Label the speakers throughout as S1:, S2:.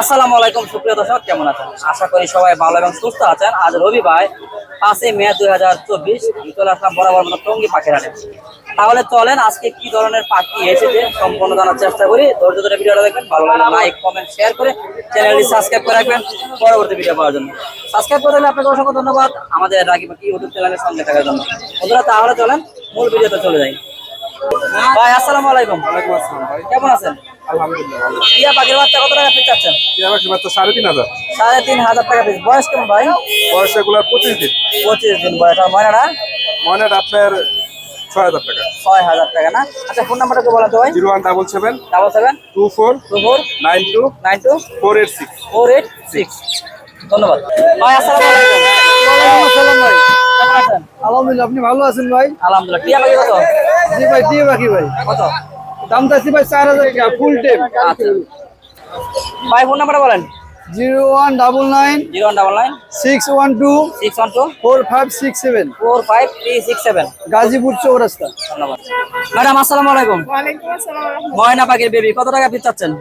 S1: আসসালামু আলাইকুম সুপ্রিয় দর্শক কেমন আছেন? আশা করি সবাই ভালো এবং সুস্থ আছেন। আজ রবিবার পাঁচই মে দুই হাজার চব্বিশ চলে আসলাম বরাবর মতো টঙ্গি পাখির হাটে। তাহলে চলেন আজকে কি ধরনের পাখি এসেছে সম্পূর্ণ জানার চেষ্টা করি। ধৈর্য ধরে ভিডিওটা দেখবেন ভালো লাগলে লাইক কমেন্ট শেয়ার করে চ্যানেলটি সাবস্ক্রাইব করে রাখবেন পরবর্তী ভিডিও পাওয়ার জন্য। সাবস্ক্রাইব করে দিলে আপনাকে অসংখ্য ধন্যবাদ। আমাদের রাগি পাখি ইউটিউব চ্যানেলের সঙ্গে থাকার জন্য। বন্ধুরা তাহলে চলেন মূল ভিডিওতে চলে যাই। ভাই আসসালামু আলাইকুম।
S2: ওয়ালাইকুম আসসালাম ভাই।
S1: কেমন আছেন?
S2: আলহামদুলিল্লাহ
S1: টিয়া পাখির বাচ্চা কত টাকা পিস চাচ্ছেন?
S2: টিয়া পাখি বাচ্চা সাড়ে তিন হাজার।
S1: সাড়ে তিন হাজার টাকা পিস বয়স কেমন ভাই?
S2: বয়স পঁচিশ দিন।
S1: পঁচিশ দিন বয়স। আর ময়নাটা?
S2: ময়নাটা আপনার ছয় হাজার টাকা।
S1: ছয় হাজার টাকা না? আচ্ছা ফোন নাম্বারটা কি বলেন তো ভাই।
S2: Zero one double seven
S1: double seven
S2: two four
S1: two four
S2: nine two
S1: nine two
S2: four eight six.
S1: Four eight six. ধন্যবাদ। ভাই আসসালামু আলাইকুম।
S3: ভাই।
S1: কেমন আছেন?
S3: আলহামদুলিল্লাহ আপনি ভালো আছেন ভাই?
S1: আলহামদুলিল্লাহ। টিয়া পাখি কত?
S3: জি ভাই ভাই।
S1: কত?
S3: দাম চাচ্ছি ভাই চার হাজার টাকা ফুল টেপ
S1: আচ্ছা। ভাই ফোন নাম্বার বলেন।
S3: Zero one double nine
S1: zero one double nine.
S3: Six one two
S1: six one two.
S3: Four five six seven.
S1: Four five three six seven.
S3: Gazipur Chourasta.
S1: ধন্যবাদ। ম্যাডাম আসসালামু আলাইকুম। ময়না পাখির বেবি কত টাকা পিস চাচ্ছেন?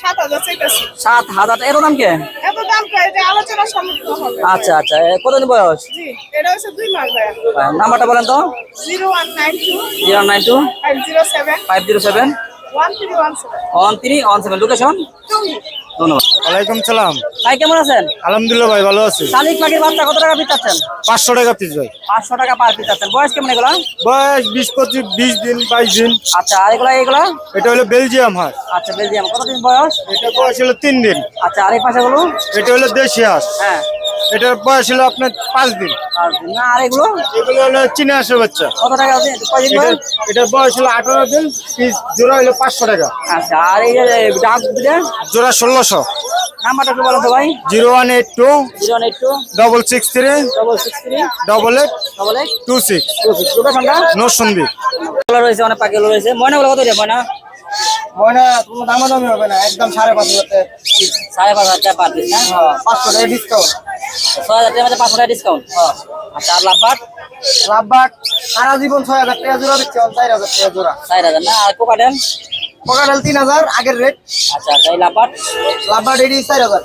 S4: সাত হাজার চাইতেছি।
S1: সাত হাজার এর দাম কে?
S4: এত দাম এটা আলোচনা সম্মুখ হবে।
S1: আচ্ছা আচ্ছা। কতদিন বয়স?
S4: জি এটা হচ্ছে দুই মাস ভাইয়া
S1: নাম্বারটা বলেন তো।
S4: Zero one nine two
S1: zero nine two
S4: five zero seven
S1: five zero seven
S4: one three one seven.
S1: One three one seven. Location? ধন্যবাদ।
S3: ওয়ালাইকুম সালাম।
S1: ভাই কেমন আছেন?
S3: আলহামদুলিল্লাহ ভাই ভালো আছি।
S1: শালিক পাখির বাচ্চা কত টাকা পিস চাচ্ছেন?
S3: পাঁচশো টাকা পিস ভাই।
S1: পাঁচশো টাকা পার পিস চাচ্ছেন। বয়স কেমন এগুলো?
S3: বয়স বিশ পঁচিশ বিশ দিন বাইশ দিন।
S1: আচ্ছা আর এগুলো এগুলো?
S3: এটা হলো বেলজিয়াম হাঁস।
S1: আচ্ছা বেলজিয়াম। কত দিন বয়স?
S3: এটা বয়স হলো তিন দিন।
S1: আচ্ছা আর পাশে গুলো
S3: এটা হলো দেশি হাঁস।
S1: হ্যাঁ।
S3: এটার বয়স হলো আপনার পাঁচ দিন।
S1: না আর এগুলো?
S3: এগুলো হলো চীনা হাঁসের বাচ্চা।
S1: কত টাকা আছে?
S3: এটা
S1: বয়স?
S3: এটার বয়স হলো আঠারো দিন পিস জোড়া হলো পাঁচশো টাকা।
S1: আচ্ছা আর এই
S3: জোড়া ষোলোশো।
S1: নাম্বারটা একটু বলেন তো ভাই।
S3: Zero one eight two
S1: zero eight two
S3: double six three
S1: double six three
S3: double eight
S1: double eight
S3: two six.
S1: Two six. লোকেশনটা?
S3: নরসন্দী
S1: রয়েছে অনেক পাখিগুলো রয়েছে। ময়নাগুলো কত ময়না?
S3: ময়না কোনো দামাদামি হবে না একদম সাড়ে পাঁচ হাজার
S1: সাড়ে পাঁচ হাজার টাকা পার পিস না?
S3: পাঁচশো টাকা ডিসকাউন্ট
S1: ছয় হাজার টাকার মধ্যে পাঁচশো টাকা ডিসকাউন্ট আচ্ছা আর লাভবাট
S3: লাভবাগ সারা জীবন ছয় হাজার টাকা জোড়া দিচ্ছে চার হাজার টাকা জোড়া।
S1: চার হাজার না? আর কোকাটেল
S3: পকাটাল তিন হাজার আগের রেট
S1: আচ্ছা আচ্ছা এই লাভবাট
S3: লাভবাগ এডি চার হাজার।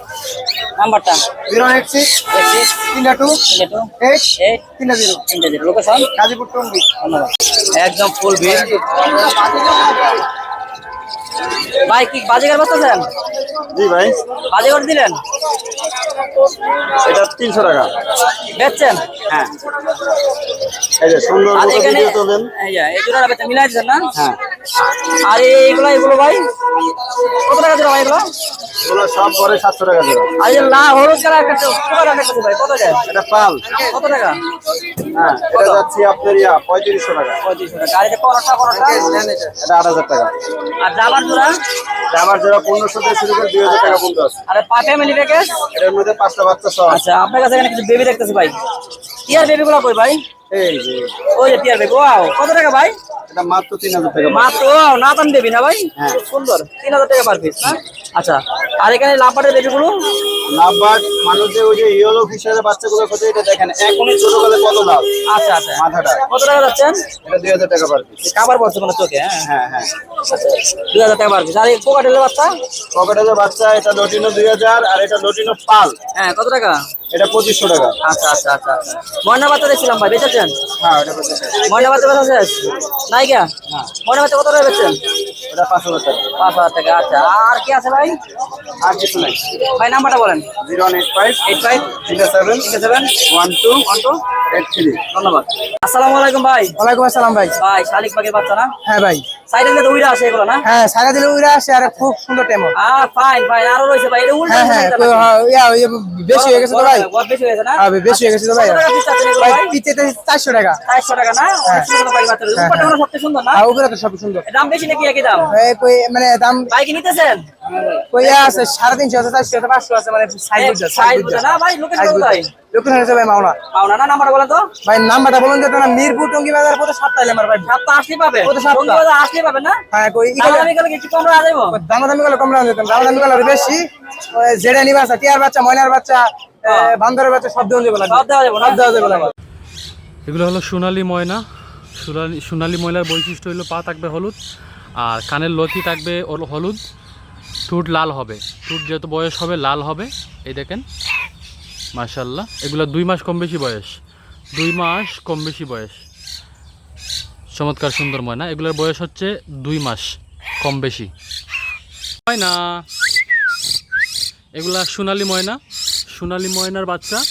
S1: নাম্বারটা?
S3: জিরো এইট সিক্স
S1: সিক্স
S3: তিনটা টু
S1: তিনটে টু
S3: এইট
S1: এইট
S3: তিনটা জিরো
S1: তিনটে জিরো লোকেশন
S3: গাজীপুর টঙ্গি।
S1: ধন্যবাদ। একদম ফুল ভিড়। ভাই কি বাজিকার বসতেছেন
S2: জি ভাই।
S1: বাজিকর দিলেন?
S2: এটা তিনশো টাকা।
S1: বেচছেন?
S2: হ্যাঁ। এই যে সুন্দর
S1: এই এই জোড়াটা মিলাই দিচ্ছেন না?
S2: হ্যাঁ।
S1: আর এইগুলো এগুলো ভাই? কত টাকা জোড়া ভাই এগুলো?
S2: এগুলো সব পরে সাতশো টাকা জোড়া
S1: আর এই যে হলুদ কালার একটা কোকার একটা ভাই? কত যায়
S2: এটা পাল।
S1: কত টাকা?
S2: হ্যাঁ এটা যাচ্ছি আপনার ইয়া পঁয়ত্রিশশো টাকা।
S1: পঁয়ত্রিশশো টাকা। আর
S2: এটা আট হাজার টাকা।
S1: আর জামার জোড়া?
S2: আমার যারা পনেরোশো থেকে শুরু করে দুই হাজার টাকা পর্যন্ত আছে।
S1: আর পা ফ্যামিলি প্যাকেজ
S2: এটার মধ্যে পাঁচটা বাচ্চা সব
S1: আচ্ছা আপনার কাছে এখানে কিছু বেবি দেখতেছি ভাই। টিয়ার বেবি গুলো কই ভাই?
S2: এই যে।
S1: ওই যে টিয়ার বেবি ওয়াও কত টাকা ভাই?
S2: এটা মাত্র তিন হাজার টাকা।
S1: মাত্র নাতান বেবি না ভাই? খুব সুন্দর। তিন হাজার টাকা পার পিস আচ্ছা আর এখানে লাম্বারের বেবিগুলো? গুলো
S2: মানুষের ওই যে ইয়েলো ফিশারের বাচ্চাগুলো কত এটা দেখেন এখনই ছোটবেলা কত লাভ
S1: আচ্ছা আচ্ছা।
S2: মাথাটা।
S1: কত টাকা যাচ্ছেন?
S2: এটা দুই হাজার টাকা পার পিস
S1: কাবার পড়ছে মানে চোখে হ্যাঁ?
S2: হ্যাঁ হ্যাঁ।
S1: দুই হাজার টাকা পার পিস আর এই কোকাটেলের বাচ্চা?
S2: কোকাটেলের বাচ্চা এটা লটিনো দুই হাজার আর এটা লটিনো পাল।
S1: হ্যাঁ কত টাকা?
S2: এটা পঁচিশশো টাকা।
S1: আচ্ছা আচ্ছা আচ্ছা আচ্ছা। ময়না বাচ্চা দেখছিলাম ভাই বেচেছেন?
S2: হ্যাঁ এটা পঁচিশশো
S1: ময়না বাচ্চা বেচা শেষ? নাই গা ময়না বাচ্চা কত টাকা বেচছেন?
S2: ওটা পাঁচ হাজার টাকা।
S1: পাঁচ হাজার টাকা আচ্ছা। আর কি আছে ভাই?
S2: আর কিছু নাই।
S1: ভাই নাম্বারটা বলেন।
S2: Zero one eight five
S1: eight five
S2: three seven
S1: three seven
S2: one two
S1: one two ধন্যবাদ। আসসালামু আলাইকুম ভাই।
S3: ওয়ালাইকুম আসসালাম ভাই।
S1: ভাই শালিক পাখির বাচ্চা না?
S3: হ্যাঁ ভাই।
S1: সাইডে যে উইরা আসে এগুলো না?
S3: হ্যাঁ সারা দিলে উইরা আসে আর খুব সুন্দর টেমো।
S1: ফাইন ফাইন আরও রয়েছে ভাই এটা উল্টা
S3: হ্যাঁ হ্যাঁ হ্যাঁ, ইয়া, বেশি হয়ে গেছে তো ভাই।
S1: বড় বেশি হয়েছে না?
S3: হ্যাঁ বেশি হয়ে গেছে তো ভাই।
S1: টাকা piece চাচ্ছেন এগুলো
S3: ভাই
S1: ভাই?
S3: পিচেতে চারশো টাকা।
S1: 400 টাকা না? সুন্দর বাচ্চা। মনে হয়। সবচেয়ে সুন্দর না?
S3: আর উপরে তো সব সুন্দর।
S1: দাম বেশি নাকি একই দাম?
S3: এই মানে দাম
S1: ভাই কি নিতেছেন?
S3: কই আছে সাড়ে তিনশো আছে চারশো আছে পাঁচশো আছে মানে
S1: লোকেশন
S3: হচ্ছে ভাই মাওনা।
S1: পাওনা না নাম্বারটা বলেন তো?
S3: ভাই নাম্বারটা বলুন যে মিরপুর টঙ্গি বাজার পথে সাতটা এলাম ভাই
S1: সাতটা আসলে পাবে।
S3: কত সাতটা?
S1: আসলে পাবে না?
S3: হ্যাঁ কই
S1: তাহলে গেলে কিছু কম রাখা যাব
S3: দাম দামি গুলো কম রাখা যেতাম দাম দামি গুলো বেশি। ওই জেডে নিবা আছে টিয়ার বাচ্চা ময়নার বাচ্চা এ, বান্দরের বাচ্চা সব দেওয়া যাবে না
S1: সব দেওয়া যাবে
S3: সব দেওয়া যাবে না
S5: এগুলো হলো সোনালি ময়না। সোনালি সোনালি ময়লার বৈশিষ্ট্য হলো পা থাকবে হলুদ আর কানের লতি থাকবে হলুদ। ঠোঁট লাল হবে। ঠুট যেহেতু বয়স হবে, লাল হবে। এই দেখেন মাশাল্লাহ এগুলো দুই মাস কম বেশি বয়স। দুই মাস কম বেশি বয়স। চমৎকার, সুন্দর ময়না। এগুলোর বয়স হচ্ছে দুই মাস কম বেশি। ময়না। এগুলা সোনালি ময়না। সোনালি ময়নার বাচ্চা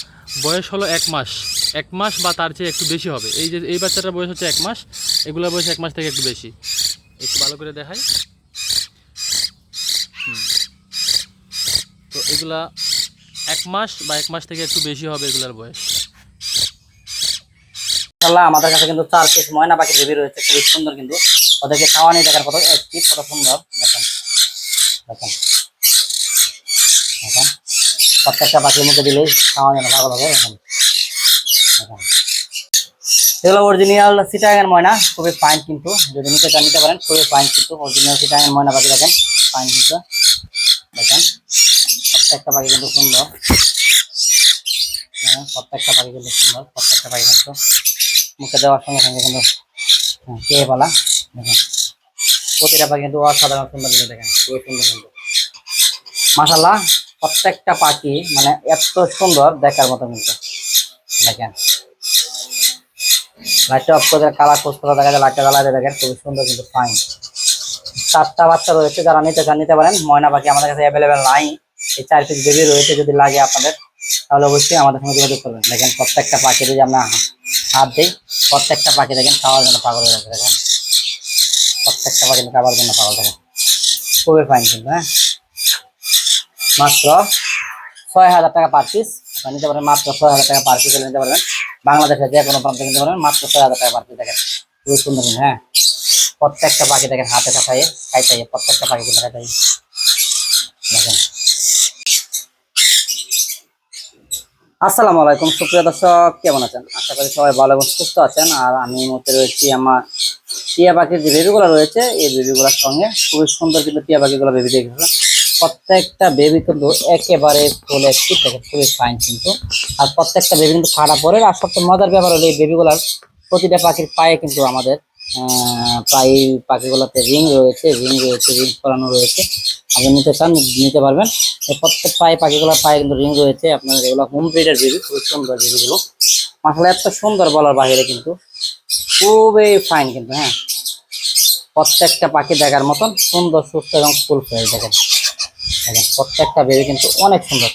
S5: বয়স হলো এক মাস। এক মাস বা তার চেয়ে একটু বেশি হবে। এই যে, এই বাচ্চাটার বয়স হচ্ছে এক মাস। এগুলোর বয়স এক মাস থেকে একটু বেশি। একটু ভালো করে দেখাই হুম। তো এগুলা এক মাস বা এক মাস থেকে একটু বেশি হবে এগুলার বয়স।
S1: আমাদের কাছে কিন্তু চার পিস ময়না পাখি বেবি রয়েছে, খুবই সুন্দর কিন্তু। ওদেরকে খাওয়ানি দেখার কত একটি কত সুন্দর, দেখেন। দেখেন। দেখেন। প্রত্যেকটা পাখির মুখে দিলেই খাওয়া যেন পাগল হবে, দেখেন। দেখেন। এগুলো অরিজিনাল সিটাগান ময়না, খুবই ফাইন কিন্তু। যদি নিতে চান, নিতে পারেন, খুবই ফাইন কিন্তু। অরিজিনাল সিটাগান ময়না পাখি দেখেন ফাইন কিন্তু। দেখেন। প্রত্যেকটা পাখি কিন্তু সুন্দর। দেখেন, প্রত্যেকটা পাখি কিন্তু সুন্দর প্রত্যেকটা পাখি কিন্তু মুখে দেওয়ার সঙ্গে সঙ্গে কিন্তু হ্যাঁ, খেয়ে বলা দেখেন প্রতিটা পাখি কিন্তু অসাধারণ সুন্দর কিন্তু দেখেন খুবই সুন্দর কিন্তু। মাসাল্লাহ প্রত্যেকটা পাখি মানে এত সুন্দর দেখার মতো কিন্তু দেখেন। লাইটটা অফ করে কালা খোঁজ করা দেখা যায় লাইটটা জ্বালাতে দেখেন খুবই সুন্দর কিন্তু ফাইন চারটা বাচ্চা রয়েছে যারা নিতে চান নিতে পারেন। ময়না পাখি আমাদের কাছে অ্যাভেলেবেল নাই। এই চার পিস বেবি রয়েছে যদি লাগে আপনাদের, তাহলে অবশ্যই আমাদের সঙ্গে যোগাযোগ করবেন। দেখেন প্রত্যেকটা পাখি যদি আমরা হাত দিই, প্রত্যেকটা পাখি দেখেন খাওয়ার জন্য পাগল হয়ে যাচ্ছে দেখেন। প্রত্যেকটা পাখি খাবার জন্য পাগল, দেখেন। খুবই ফাইন কিন্তু হ্যাঁ? মাত্র ছয় হাজার টাকা পার পিস আপনারা নিতে পারেন মাত্র ছয় হাজার টাকা পার পিস নিতে পারবেন। বাংলাদেশের যে কোনো প্রান্তে নিতে পারবেন মাত্র ছয় হাজার টাকা পার পিস দেখেন। খুবই সুন্দর কিন্তু হ্যাঁ? প্রত্যেকটা পাখি দেখেন হাতে খাইয়ে খাইতে প্রত্যেকটা পাখি কিন্তু খাইতে দেখেন। আসসালামু আলাইকুম, সুপ্রিয় দর্শক, কেমন আছেন? আশা করি সবাই ভালো এবং সুস্থ আছেন। আর আমি মুহূর্তে রয়েছি আমার টিয়া পাখির যে বেবিগুলো রয়েছে, এই বেবিগুলোর সঙ্গে খুবই সুন্দর কিন্তু টিয়া পাখিগুলো বেবি দেখেছিল প্রত্যেকটা বেবি কিন্তু একেবারে ফুলে ঠিক থাকে খুবই ফাইন কিন্তু। আর প্রত্যেকটা বেবি কিন্তু খাড়া পরে, আর সবচেয়ে মজার ব্যাপার হলো এই বেবিগুলার প্রতিটা পাখির পায়ে কিন্তু আমাদের প্রায় পাখিগুলোতে রিং রয়েছে রিং রয়েছে রিং করানো রয়েছে। আপনি নিতে চান, নিতে পারবেন। প্রত্যেক পায়ে পাখিগুলোর পায়ে কিন্তু রিং রয়েছে। আপনার এগুলো হোম ব্রিডের বেবি খুবই সুন্দর বেবিগুলো আসলে এত সুন্দর বলার বাইরে কিন্তু খুবই ফাইন কিন্তু হ্যাঁ। প্রত্যেকটা পাখি দেখার মতন সুন্দর, সুস্থ এবং ফুল ফ্রেশ দেখেন। দেখেন, প্রত্যেকটা বেবি কিন্তু অনেক সুন্দর।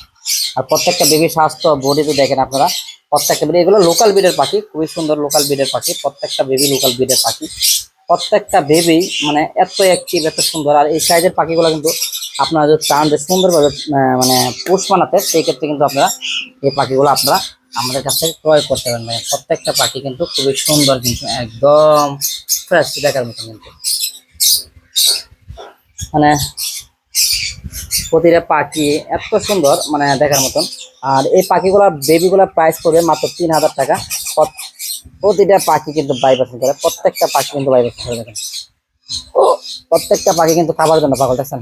S1: আর প্রত্যেকটা বেবি স্বাস্থ্য, বডিতে দেখেন আপনারা, প্রত্যেকটা বেবি, এগুলো লোকাল ব্রিডের পাখি, খুবই সুন্দর লোকাল ব্রিডের পাখি, প্রত্যেকটা বেবি লোকাল ব্রিডের পাখি। প্রত্যেকটা বেবি মানে এত অ্যাক্টিভ এত সুন্দর, আর এই সাইজের পাখিগুলো কিন্তু আপনারা যদি চান যে সুন্দরভাবে মানে পোষ বানাতে সেই ক্ষেত্রে কিন্তু আপনারা এই পাখিগুলো আপনারা আমাদের কাছ থেকে ক্রয় করতে পারেন মানে প্রত্যেকটা পাখি কিন্তু খুবই সুন্দর কিন্তু, একদম ফ্রেশ দেখার মতো কিন্তু। মানে প্রতিটা পাখি এত সুন্দর মানে দেখার মতন। আর এই পাখিগুলোর বেবিগুলোর প্রাইস পড়বে মাত্র তিন হাজার টাকা। প্রতিটা পাখি কিন্তু ভাইব্রেশন করে, প্রত্যেকটা পাখি কিন্তু ভাইব্রেশন করে দেখেন। প্রত্যেকটা পাখি কিন্তু খাবার জন্য পাগল, দেখছেন?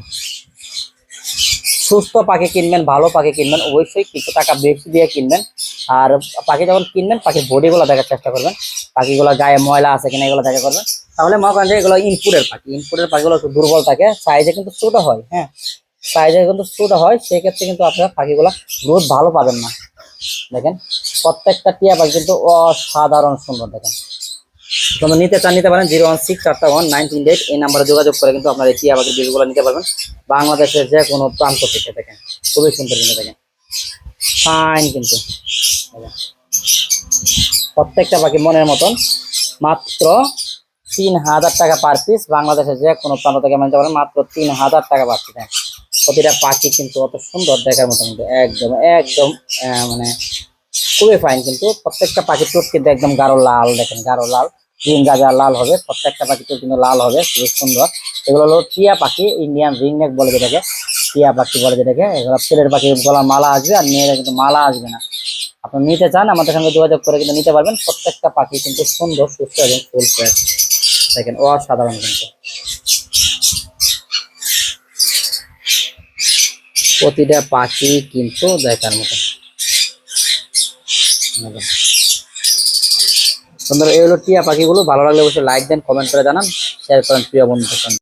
S1: সুস্থ পাখি কিনবেন, ভালো পাখি কিনবেন, অবশ্যই কিছু টাকা বেশি দিয়ে কিনবেন। আর পাখি যখন কিনবেন পাখির বডিগুলো দেখার চেষ্টা করবেন। পাখিগুলো গায়ে ময়লা আছে কিনা এগুলো দেখা করবেন। তাহলে মনে করেন যে এগুলো ইনপুটের পাখি। ইনপুটের পাখিগুলো একটু দুর্বল থাকে সাইজে কিন্তু ছোটো হয় হ্যাঁ। সাইজে কিন্তু ছোট হয়, সেক্ষেত্রে কিন্তু আপনারা পাখিগুলো গ্রোথ ভালো পাবেন না। দেখেন, প্রত্যেকটা টিয়া পাখি কিন্তু অসাধারণ সুন্দর, দেখেন। তোমরা নিতে চান, নিতে পারেন জিরো ওয়ান সিক্স চারটা ওয়ান নাইন তিন এইট, এই নাম্বারে যোগাযোগ করে কিন্তু আপনার এই টিয়া পাখির বিলগুলো নিতে পারবেন। বাংলাদেশের যে কোনো প্রান্ত থেকে, দেখেন, খুবই সুন্দর কিন্তু, দেখেন। ফাইন কিন্তু প্রত্যেকটা পাখি মনের মতন, মাত্র তিন হাজার টাকা পার পিস বাংলাদেশের যে কোনো প্রান্ত থেকে নিতে পারেন মাত্র তিন হাজার টাকা পার পিস প্রতিটা পাখি কিন্তু অত সুন্দর দেখার মতো কিন্তু একদম একদম মানে খুবই ফাইন কিন্তু প্রত্যেকটা পাখির চোখ কিন্তু একদম গাঢ় লাল দেখেন, গাঢ় লাল। রিং গাজা লাল হবে, প্রত্যেকটা পাখি চোখ কিন্তু লাল হবে, খুবই সুন্দর। এগুলো হলো টিয়া পাখি ইন্ডিয়ান রিং নেক বলে যেটাকে, টিয়া পাখি বলে যেটাকে। এগুলো ছেলের পাখি গলা মালা আসবে আর মেয়েরা কিন্তু মালা আসবে না। আপনি নিতে চান, আমাদের সঙ্গে যোগাযোগ করে কিন্তু নিতে পারবেন। প্রত্যেকটা পাখি কিন্তু সুন্দর, সুস্থ এবং ফুল ফ্রেশ দেখেন, অসাধারণ কিন্তু। প্রতিটা পাখি কিন্তু দেখার মতো। বন্ধুরা টিয়া পাখিগুলো। ভালো লাগলে অবশ্যই লাইক দেন কমেন্ট করে জানান। শেয়ার করেন প্রিয় বন্ধুদের